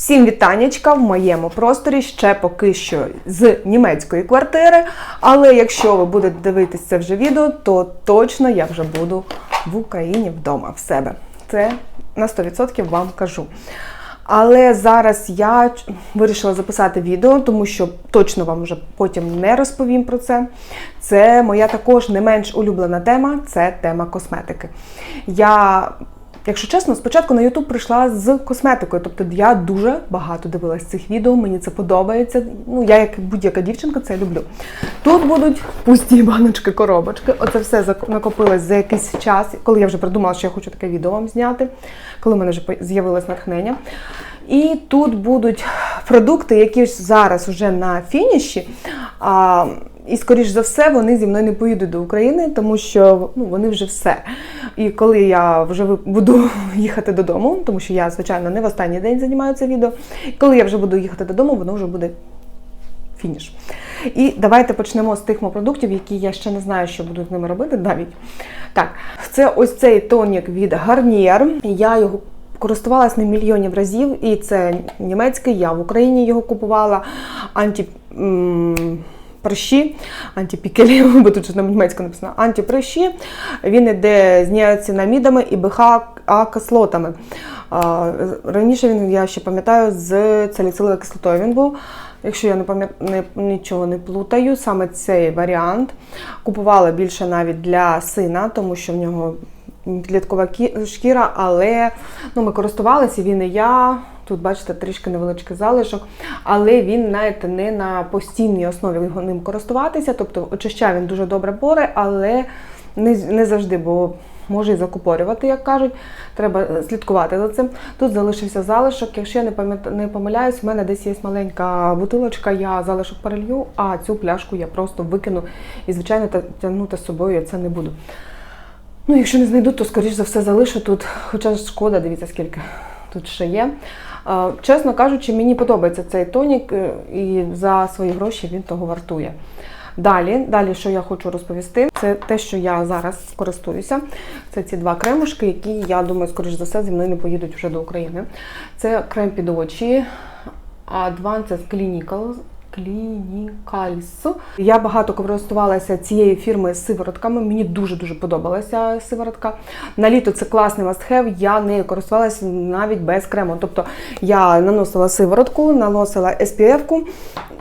Всім вітаннячка в моєму просторі ще поки що з німецької квартири. Але якщо ви будете дивитися це вже відео, то точно я вже буду в Україні вдома в себе. Це на 100% вам кажу. Але зараз я вирішила записати відео, тому що точно вам вже потім не розповім про це. Це моя також не менш улюблена тема це тема косметики. Я, якщо чесно, спочатку на YouTube прийшла з косметикою. Тобто я дуже багато дивилась цих відео, мені це подобається. Ну, я, як будь-яка дівчинка, це люблю. Тут будуть пусті баночки, коробочки. Оце все накопилось за якийсь час, коли я вже придумала, що я хочу таке відео вам зняти, коли в мене вже з'явилось натхнення. І тут будуть продукти, які зараз вже на фініші. А, і, скоріш за все, вони зі мною не поїдуть до України, тому що ну, вони вже все. І коли я вже буду їхати додому, тому що я, звичайно, не в останній день займаю це відео. Коли я вже буду їхати додому, воно вже буде фініш. І давайте почнемо з тих продуктів, які я ще не знаю, що буду з ними робити навіть. Так, це ось цей тонік від Garnier. Я його користувалась ним мільйонів разів, і це німецький, я в Україні його купувала. Анті. Прищі, антипікелі, бо тут же на німецьку написано антиприщі. Він іде з ніацинамідами і БХА-кислотами. Раніше він, я ще пам'ятаю, з саліциловою кислотою він був. Якщо я не пам'ятаю нічого не плутаю, саме цей варіант купувала більше навіть для сина, тому що в нього підліткова шкіра, але ну, ми користувалися, він і я. Тут, бачите, трішки невеличкий залишок, але він, знаєте, не на постійній основі його ним користуватися. Тобто очищає він дуже добре пори, але не, не завжди, бо може і закупорювати, як кажуть. Треба слідкувати за цим. Тут залишився залишок. Якщо я не не помиляюсь, в мене десь є маленька бутилочка, я залишок перелью, а цю пляшку я просто викину і, звичайно, тягнути з собою я це не буду. Ну, якщо не знайду, то скоріш за все залишу тут. Хоча шкода, дивіться, скільки тут ще є. Чесно кажучи, мені подобається цей тонік, е, і за свої гроші він того вартує. Далі, далі, що я хочу розповісти, це те, що я зараз користуюся. Це ці два кремушки, які, я думаю, скоріш за все, зі мною не поїдуть вже до України. Це крем під очі Advanced Clinical. Clinicals. Я багато користувалася цією фірмою сиворотками. Мені дуже-дуже подобалася сиворотка. На літо це класний must-have. Я нею користувалася навіть без крему. Тобто я наносила сиворотку, наносила SPF-ку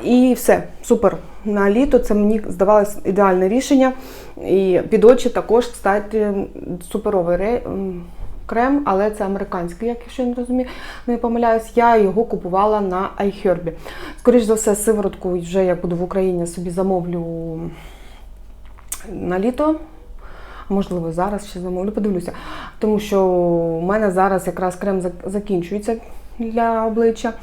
і все, супер. На літо це мені здавалось ідеальне рішення. І під очі також, кстати, суперовий крем, але це американський, як я не розумію, не помиляюсь. Я його купувала на iHerb. Скоріше за все, сиворотку вже як буду в Україні собі замовлю на літо. Можливо, зараз ще замовлю, подивлюся. Тому що у мене зараз якраз крем закінчується для обличчя.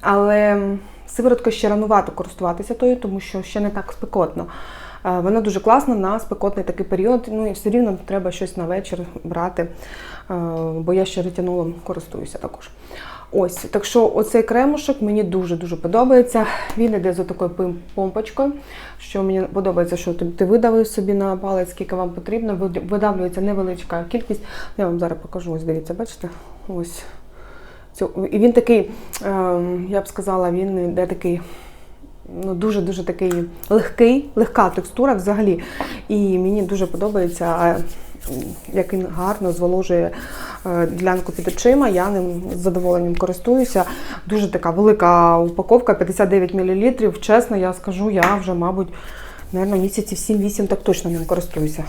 Але сиворотка ще ранувато користуватися тою, тому що ще не так спекотно. Е, Вона дуже класна на спекотний такий період. Ну і все рівно треба щось на вечір брати, е, бо я ще ретинолом користуюся також. Ось, так що оцей кремушок мені дуже-дуже подобається. Він іде з такою помпочкою, що мені подобається, що ти, видавив собі на палець, скільки вам потрібно. Видавлюється невеличка кількість. Я вам зараз покажу, ось дивіться, бачите? Ось. І він такий, ем, я б сказала, він іде такий ну, дуже-дуже такий легкий, легка текстура взагалі. І мені дуже подобається, як він гарно зволожує е, ділянку під очима. Я ним з задоволенням користуюся. Дуже така велика упаковка, 59 мл. Чесно, я скажу, я вже, мабуть, наверное, місяців 7-8 так точно ним користуюся.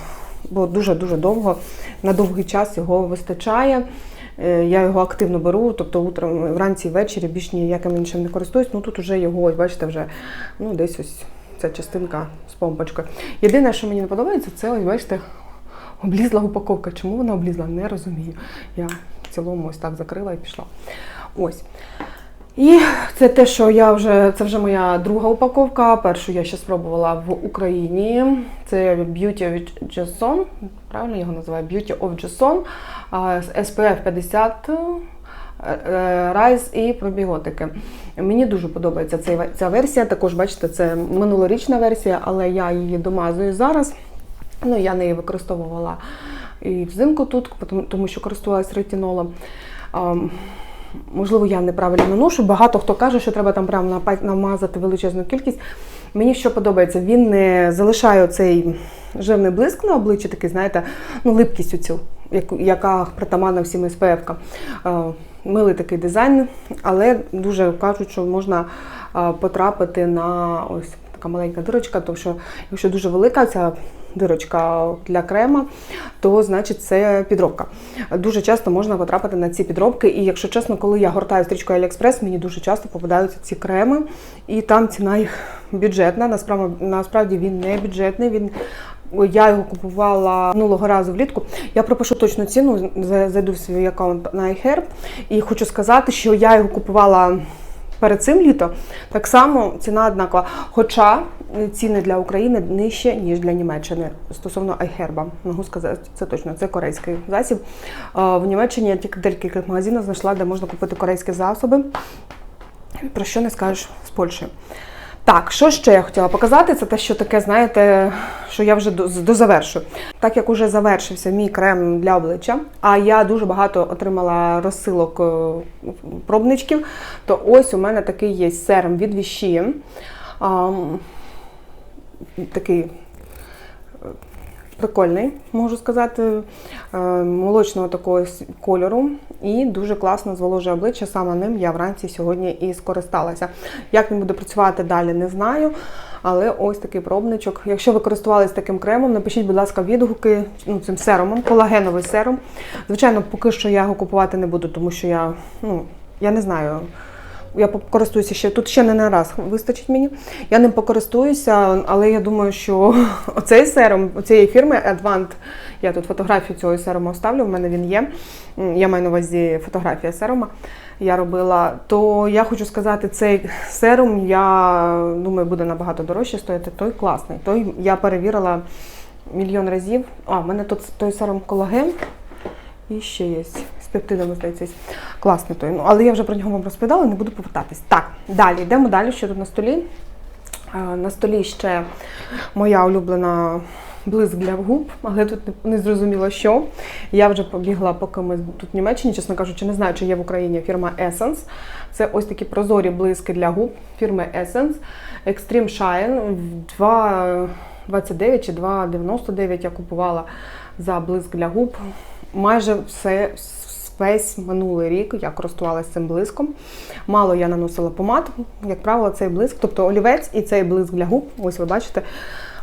Бо дуже-дуже довго, на довгий час його вистачає. Е, Я його активно беру, тобто утром, вранці ввечері більш ніяким іншим не користуюсь. Ну тут вже його, ось бачите, вже ну, десь ось ця частинка з помпочкою. Єдине, що мені не подобається, це ось бачите, облізла упаковка. Чому вона облізла? Не розумію. Я в цілому ось так закрила і пішла. Ось. І це те, що я вже це вже моя друга упаковка. Першу я ще спробувала в Україні. Це Beauty of Jason. Правильно його називаю? Beauty of Jason. SPF 50. е, е, і пробіотики. Мені дуже подобається цей- ця версія. Також, бачите, це минулорічна версія, але я її домазую зараз. Ну, я неї використовувала і взимку тут, тому- що користувалася ретинолом. Ам, можливо, я неправильно наношу. Багато хто каже, що треба там прямо намазати величезну кількість. Мені що подобається, він не залишає цей жирний блиск на обличчі, такий, знаєте, ну, липкість оцю, цю, яка притаманна всім. Е, Милий такий дизайн, але дуже кажуть, що можна потрапити на ось така маленька дирочка, тому що якщо дуже велика ця дирочка для крема, то значить це підробка. Дуже часто можна потрапити на ці підробки. І якщо чесно, коли я гортаю стрічку AliExpress, мені дуже часто попадаються ці креми, і там ціна їх бюджетна. Насправді, насправді він не бюджетний. Він я його купувала минулого разу влітку. Я пропишу точну ціну, зайду в свій аккаунт на iHerb. І хочу сказати, що я його купувала перед цим літо. Так само ціна однакова. Хоча ціни для України нижче, ніж для Німеччини. Стосовно Айхерба, можу сказати, це точно, це корейський засіб. В Німеччині я тільки декілька магазинів знайшла, де можна купити корейські засоби. Про що не скажеш з Польщі. Так, що ще я хотіла показати, це те, що таке, знаєте, що я вже дозавершу. Так як уже завершився мій крем для обличчя, а я дуже багато отримала розсилок е, пробничків, то ось у мене такий є серм від Віші. Такий прикольний, можу сказати, е, молочного такого кольору. І дуже класно зволожує обличчя. Саме ним я вранці сьогодні і скористалася. Як він буде працювати далі, не знаю. Але ось такий пробничок. Якщо ви користувалися таким кремом, напишіть, будь ласка, відгуки ну, цим серумом, колагеновий серум. Звичайно, поки що я його купувати не буду, тому що я, ну, я не знаю. Я користуюся ще тут ще не на раз вистачить мені. Я ним покористуюся, але я думаю, що оцей серум цієї фірми Advant, я тут фотографію цього серуму вставлю, в мене він є. Я маю на увазі фотографія серума. Я робила, то я хочу сказати, цей серум, я думаю, буде набагато дорожче стояти. Той класний. Той я перевірила мільйон разів. А, в мене тут той серум колаген. І ще є пептидами, здається. Класний той. Ну, але я вже про нього вам розповідала, не буду повертатись. Так, далі йдемо далі, що тут на столі. На столі ще моя улюблена блиск для губ, але тут не зрозуміло, що. Я вже побігла, поки ми тут в Німеччині, чесно кажучи, не знаю, чи є в Україні фірма Essence. Це ось такі прозорі блиски для губ фірми Essence. Extreme Shine. 2,29 чи 2,99 я купувала за блиск для губ. Майже все весь минулий рік я користувалася цим блиском. Мало я наносила помад, як правило, цей блиск, тобто олівець і цей блиск для губ. Ось ви бачите.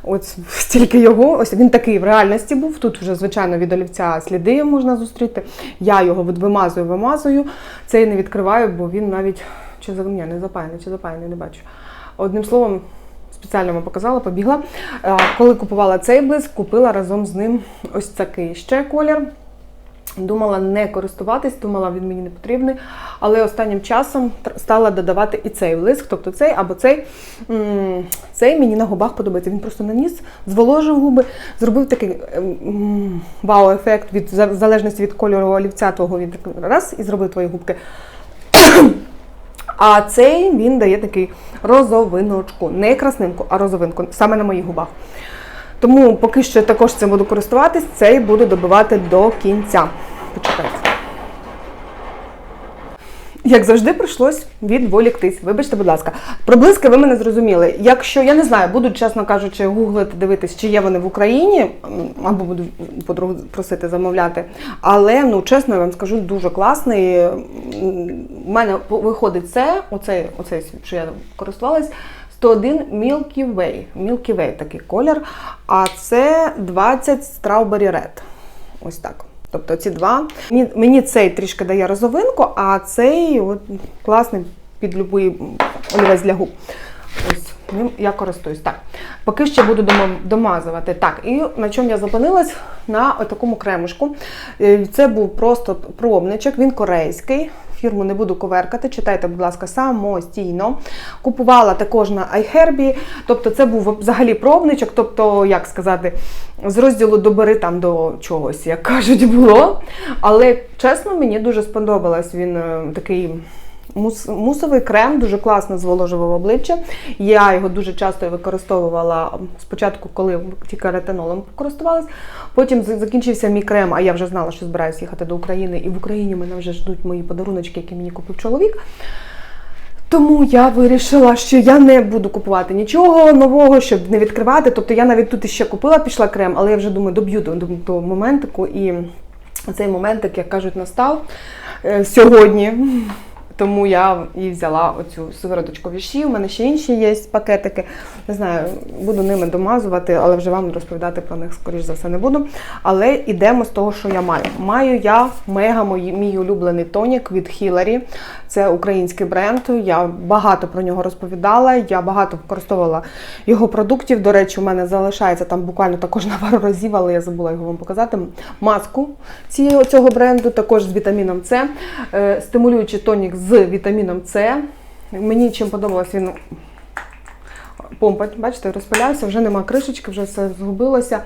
Ось стільки його. Ось він такий в реальності був. Тут вже, звичайно, від олівця сліди можна зустріти. Я його вимазую, вимазую. Цей не відкриваю, бо він навіть чи за ні, не запаяний, чи запаяний, не бачу. Одним словом, спеціально вам показала, побігла. Коли купувала цей блиск, купила разом з ним ось такий ще колір. Думала не користуватись, думала, він мені не потрібний. Але останнім часом стала додавати і цей блиск, тобто цей або цей. Цей мені на губах подобається. Він просто наніс, зволожив губи, зробив такий ем, вау-ефект від залежності від кольору олівця того він раз і зробив твої губки. А цей він дає такий розовиночку. Не краснинку, а розовинку, саме на моїх губах. Тому поки що також цим буду користуватись, цей буду добивати до кінця. Почекайте. Як завжди, прийшлось відволіктись. Вибачте, будь ласка. Про блиски ви мене зрозуміли. Якщо я не знаю, буду, чесно кажучи, гуглити, дивитись, чи є вони в Україні, або буду подругу просити замовляти. Але ну чесно, я вам скажу, дуже класний. У мене виходить це, оцей, оцей, що я користувалась. 101 Milky Way. Milky Way такий колір. А це 20 Strawberry Red. Ось так. Тобто ці два. Мені, цей трішки дає розовинку, а цей от, класний під будь-який олівець для губ. Ось ним я користуюсь. Так, поки ще буду домазувати. Так, і на чому я зупинилась? На такому кремушку. Е, Це був просто пробничок, він корейський. Фірму не буду коверкати, читайте, будь ласка, самостійно. Купувала також на iHerb, тобто це був взагалі пробничок, тобто, як сказати, з розділу добери там до чогось, як кажуть, було. Але чесно, мені дуже сподобалось. Він е, такий Мус, мусовий крем дуже класно зволожував обличчя. Я його дуже часто використовувала спочатку, коли тільки ретинолом користувалась. Потім закінчився мій крем, а я вже знала, що збираюся їхати до України, і в Україні мене вже ждуть мої подаруночки, які мені купив чоловік. Тому я вирішила, що я не буду купувати нічого нового, щоб не відкривати. Тобто я навіть тут іще купила, пішла крем, але я вже думаю, доб'ю до, до, до моментику. І цей моментик, як кажуть, настав е, сьогодні. Тому я і взяла оцю сивороточку віші. У мене ще інші є пакетики. Не знаю, буду ними домазувати, але вже вам розповідати про них, скоріш за все, не буду. Але йдемо з того, що я маю. Маю я мега мій, улюблений тонік від Hillary. Це український бренд. Я багато про нього розповідала. Я багато використовувала його продуктів. До речі, у мене залишається там буквально також на пару разів, але я забула його вам показати. Маску цього бренду, також з вітаміном С. Е, Стимулюючий тонік з вітаміном С. Мені чим подобалось він помпать, бачите, розпилявся, вже нема кришечки, вже все згубилося.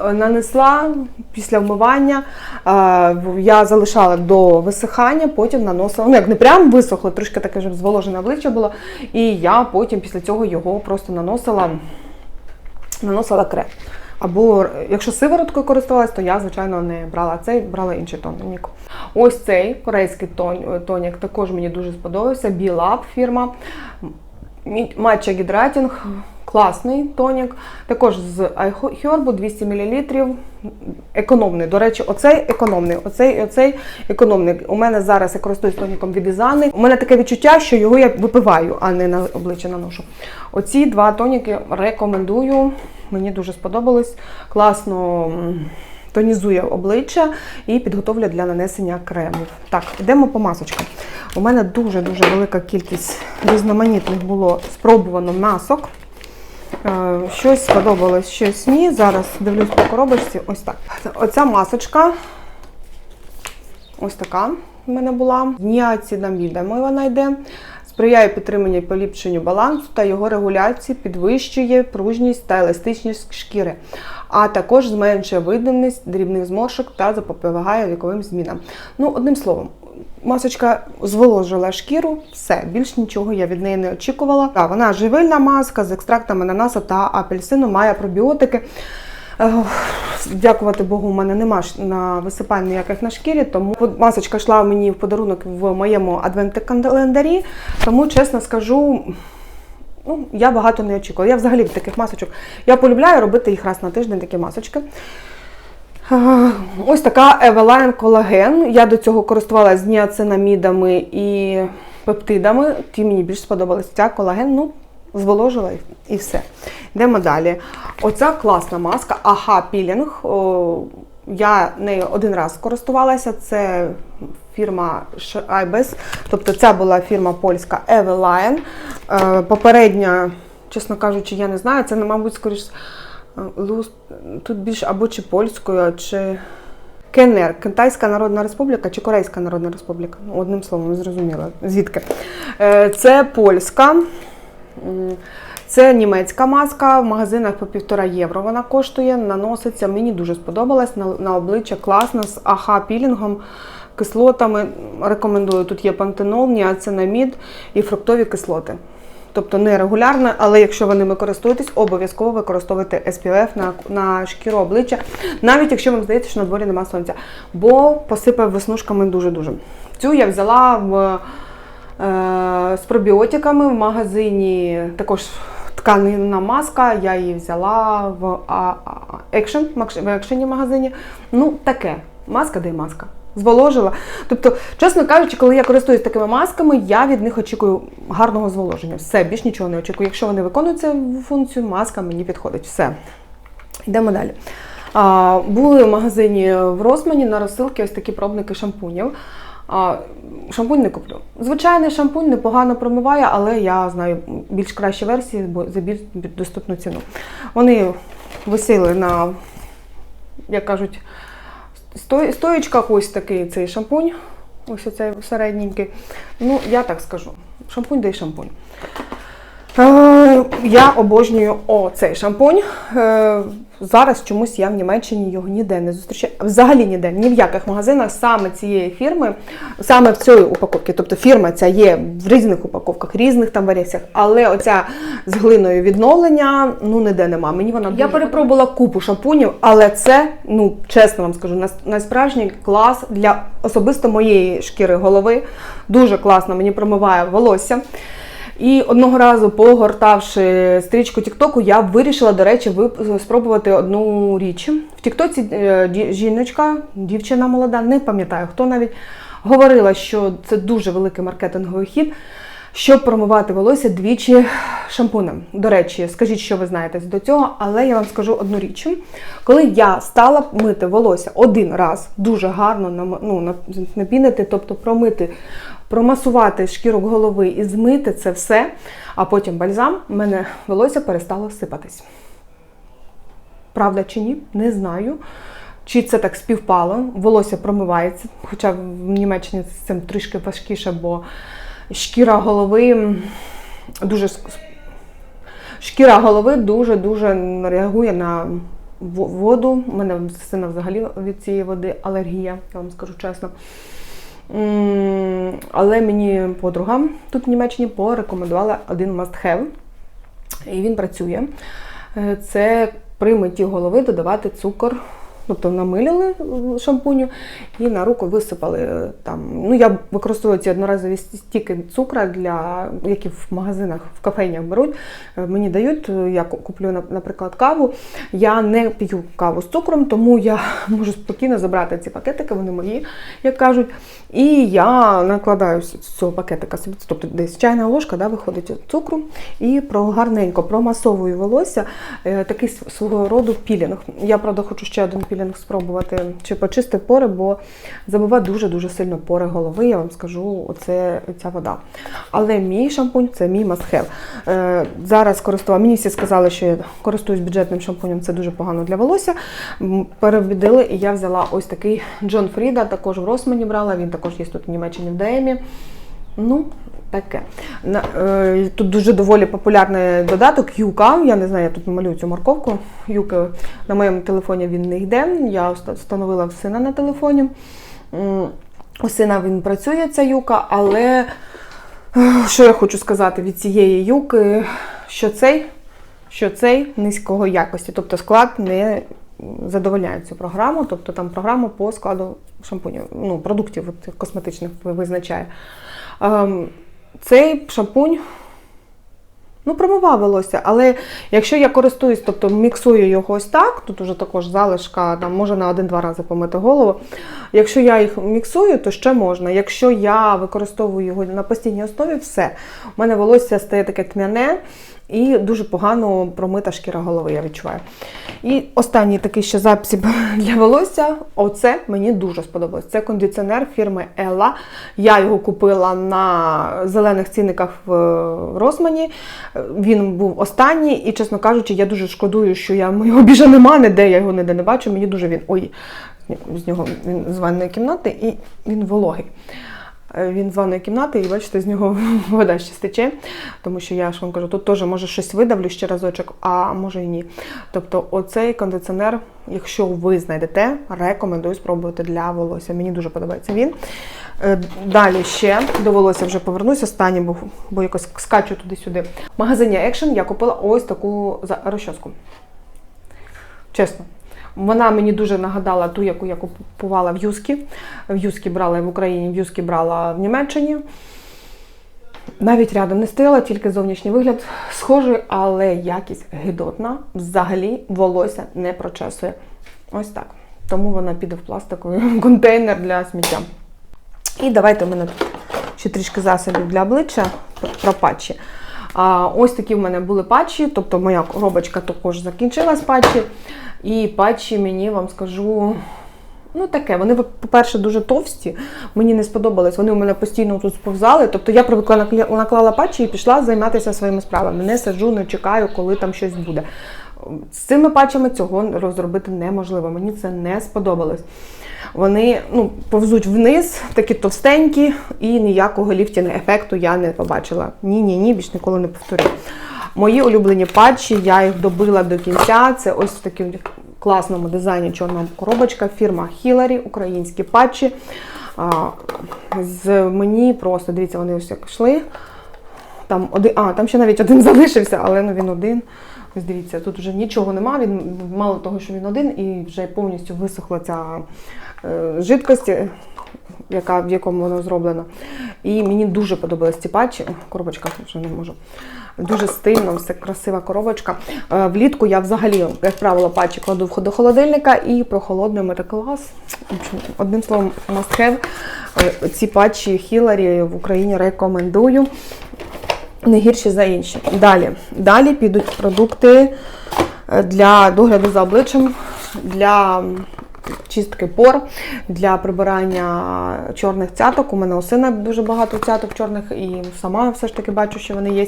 Е, Нанесла після вмивання, е, я залишала до висихання, потім наносила. Ну, як не прям висохло, трішки таке вже зволожене обличчя було. І я потім після цього його просто наносила, наносила крем. Або е, якщо сивороткою користувалась, то я, звичайно, не брала цей, брала інший тонік. Ось цей корейський тон- тонік також мені дуже сподобався. Білаб фірма. Матча гідратінг, класний тонік. Також з iHerb 200 мл. Економний. До речі, оцей економний. Оцей, оцей економний. У мене зараз я користуюсь тоніком від Ізани. У мене таке відчуття, що його я випиваю, а не на обличчя наношу. Оці два тоніки рекомендую. Мені дуже сподобалось. Класно. Тонізує обличчя і підготовлює для нанесення кремів. Так, йдемо по масочкам. У мене дуже-дуже велика кількість різноманітних було спробувано масок. Е, Щось сподобалось, щось ні. Зараз дивлюсь по коробочці. Ось так. Оця масочка. Ось така в мене була. Ніацидамідами вона йде. Сприяє підтриманню і поліпшенню балансу та його регуляції, підвищує пружність та еластичність шкіри, а також зменшує видимість дрібних зморшок та запобігає віковим змінам. Ну, одним словом, масочка зволожила шкіру, все, більш нічого я від неї не очікувала. Так, вона живильна маска з екстрактами ананаса та апельсину, має пробіотики. Дякувати Богу, у мене нема на висипань ніяких на шкірі, тому масочка йшла мені в подарунок в моєму адвент-календарі. Тому, чесно скажу, ну, я багато не очікувала. Я взагалі від таких масочок. Я полюбляю робити їх раз на тиждень такі масочки. Ось така Eveline колаген. Я до цього користувалася з ніацинамідами і пептидами. Ті мені більш сподобалась. Ця колаген, ну, зволожила і- все. Йдемо далі. Оця класна маска Аха Пілінг. Я нею один раз користувалася. Це фірма Айбес. Тобто це була фірма польська Eveline. Е, Попередня, чесно кажучи, я не знаю. Це, мабуть, скоріш. е, Тут більше або чи польською, чи КНР, Китайська Народна Республіка чи Корейська Народна Республіка. Ну, Одним словом, зрозуміла. Звідки? Е, Це польська. Це німецька маска, в магазинах по півтора євро вона коштує, наноситься. Мені дуже сподобалась на, обличчя класно з аха пілінгом, кислотами. Рекомендую. Тут є пантенол, ніацинамід і фруктові кислоти. Тобто не регулярно, але якщо ви ними користуєтесь, обов'язково використовуйте SPF на, на шкіру обличчя, навіть якщо вам здається, що на дворі нема сонця, бо посипає веснушками дуже-дуже. Цю я взяла в, з пробіотиками в магазині, також тканинна маска, я її взяла в Action, в Action магазині. Ну, таке, маска де й маска. Зволожила. Тобто, чесно кажучи, коли я користуюсь такими масками, я від них очікую гарного зволоження. Все, більш нічого не очікую. Якщо вони виконують цю функцію, маска мені підходить. Все. Йдемо далі. А, були в магазині в Росмані на розсилки ось такі пробники шампунів. Шампунь не куплю. Звичайний шампунь непогано промиває, але я знаю більш кращі версії, бо за більш доступну ціну. Вони висіли на, як кажуть, сто- стоїчках ось такий цей шампунь. Ось оцей середненький. Ну, я так скажу. Шампунь да й шампунь. Е, Я обожнюю оцей шампунь. Е, Зараз чомусь я в Німеччині його ніде не зустрічаю. Взагалі ніде, ні в яких магазинах саме цієї фірми, саме в цієї упаковки. Тобто фірма ця є в різних упаковках, різних там варіаціях. Але оця з глиною відновлення ну ніде нема. Мені вона я перепробувала купу шампунів, але це, ну чесно вам скажу, найсправжній клас для особисто моєї шкіри голови. Дуже класно мені промиває волосся. І одного разу, погортавши стрічку Тіктоку, я вирішила, до речі, спробувати одну річ. В Тіктоці е, жіночка, дівчина молода, не пам'ятаю хто навіть, говорила, що це дуже великий маркетинговий хід, щоб промивати волосся двічі шампунем. До речі, скажіть, що ви знаєте до цього, але я вам скажу одну річ. Коли я стала мити волосся один раз, дуже гарно ну, напінити, тобто промити промасувати шкіру голови і змити це все, а потім бальзам, в мене волосся перестало сипатись. Правда чи ні? Не знаю. Чи це так співпало, волосся промивається, хоча в Німеччині з цим трішки важкіше, бо шкіра голови дуже шкіра голови дуже-дуже реагує на воду. У мене сина взагалі від цієї води алергія, я вам скажу чесно. Але мені подруга тут в Німеччині порекомендувала один must-have, і він працює. Е, Це при митті голови додавати цукор. Тобто намилили шампуню і на руку висипали е, там. Ну я використовую ці одноразові стіки цукра, для які в магазинах, в кафейнях беруть. Е, Мені дають, е, я куплю, наприклад, каву. Я не п'ю каву з цукром, тому я можу спокійно забрати ці пакетики, вони мої, як кажуть. І я накладаю з цього пакетика собі, тобто десь чайна ложка да, виходить цукру, і про гарненько промасовую волосся, е, такий свого роду пілінг. Я правда хочу ще один пілінг спробувати чи почистити пори, бо забиває дуже-дуже сильно пори голови. Я вам скажу, оце ця вода. Але мій шампунь це мій. Е, Зараз користувала. Мені всі сказали, що я користуюсь бюджетним шампунем, це дуже погано для волосся. Перебідили, і я взяла ось такий Джон Фріда, також в Росмані брала. Він також є тут в Німеччині в ДМі. Ну, таке. Е, тут дуже доволі популярний додаток Юка. Я не знаю, я тут малюю цю морковку. Юка на моєму телефоні він не йде. Я встановила в сина на телефоні. У сина він працює, ця юка, але е, що я хочу сказати від цієї юки, що цей, що цей низького якості, тобто склад не задовольняє цю програму, тобто там програма по складу шампунів, ну, продуктів от, косметичних визначає. Ем, цей шампунь ну, промивав волосся, але якщо я користуюсь, тобто міксую його ось так, тут уже також залишка, там може на один-два рази помити голову. Якщо я їх міксую, то ще можна. Якщо я використовую його на постійній основі, все. У мене волосся стає таке тьмяне і дуже погано промита шкіра голови, я відчуваю. І останній такий ще засіб для волосся. Оце мені дуже сподобалось. Це кондиціонер фірми Ella. Я його купила на зелених цінниках в Росмані. Він був останній, і, чесно кажучи, я дуже шкодую, що я його більше нема ніде, я його ніде не бачу. Мені дуже він. Ой, з нього він з ванної кімнати і він вологий. Е, Він з ванної кімнати, і бачите, з нього вода ще стече, тому що я ж вам кажу, тут теж може щось видавлю ще разочок, а може і ні. Тобто, оцей кондиціонер, якщо ви знайдете, рекомендую спробувати для волосся. Мені дуже подобається він. Е, Далі ще до волосся вже повернусь. Останній був, бо якось скачу туди-сюди. В магазині Action я купила ось таку розчоску. Чесно. Вона мені дуже нагадала ту, яку я купувала в Юскі. В Юскі брала в Україні, в Юскі брала в Німеччині. Навіть рядом не стояла, тільки зовнішній вигляд схожий, але якість гидотна. Взагалі волосся не прочесує. Ось так. Тому вона піде в пластиковий контейнер для сміття. І давайте у мене ще трішки засобів для обличчя про. Ось такі в мене були патчі, тобто моя коробочка також закінчилась патчі. І патчі мені вам скажу. Ну, таке, вони, по-перше, дуже товсті. Мені не сподобались. Вони у мене постійно тут сповзали. Тобто я привикла наклала патчі і пішла займатися своїми справами. Не сиджу, не чекаю, коли там щось буде. З цими патчами цього розробити неможливо. Мені це не сподобалось. Вони ну, повзуть вниз, такі товстенькі, і ніякого ліфтінг ефекту я не побачила. Ні, ні, ні, більш ніколи не повторю. Мої улюблені патчі, я їх добила до кінця. Це ось в такому класному дизайні чорна коробочка. Фірма Hillary, українські патчі. А, з мені просто, дивіться, вони ось як йшли. Там один, а, там ще навіть один залишився, але ну він один. Ось дивіться, тут вже нічого нема. Він мало того, що він один, і вже повністю висохла ця е, жидкость, е, яка, в якому воно зроблено. І мені дуже подобались ці патчі. Коробочка вже не можу. Дуже стильно, все красива коробочка. Е, влітку я взагалі, як правило, патчі кладу в до холодильника і прохолодними це клас. Одним словом, must have. Е, Ці патчі Hillary в Україні рекомендую не гірші за інші. Далі. Далі підуть продукти для догляду за обличчям, для чистки пор, для прибирання чорних цяток. У мене у сина дуже багато цяток чорних, і сама все ж таки бачу, що вони є.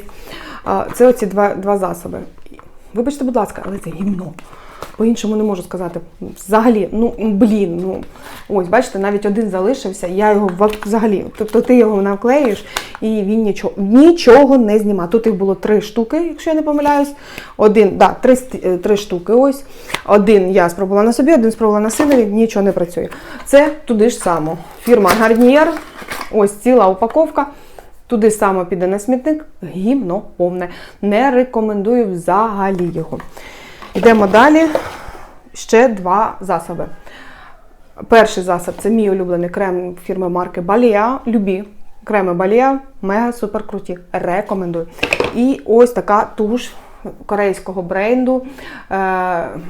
Це оці два, два засоби. Вибачте, будь ласка, але це гімно. По-іншому не можу сказати. Взагалі, ну блін, ну ось, бачите, навіть один залишився, я його взагалі. Тобто ти його наклеїш і він нічого, нічого не знімає. Тут їх було три штуки, якщо я не помиляюсь. Один, да, три, е, три штуки. Ось. Один я спробувала на собі, один спробувала на синові, нічого не працює. Це туди ж само. Фірма Garnier, ось ціла упаковка. Туди само піде на смітник, гімно повне. Не рекомендую взагалі його. Йдемо далі. Ще два засоби. Перший засіб це мій улюблений крем фірми марки Балія. Любі креми Балія, мега супер круті. Рекомендую. І ось така туш корейського бренду.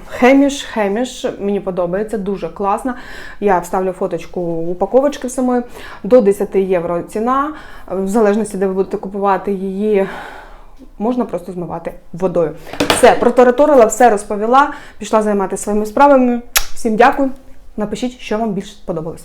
Хеміш, Хеміш, мені подобається, дуже класна. Я вставлю фоточку упаковочки самої. До 10 євро ціна. В залежності, де ви будете купувати її, можна просто змивати водою. Все, протараторила, все розповіла, пішла займатися своїми справами. Всім дякую. Напишіть, що вам більше сподобалось.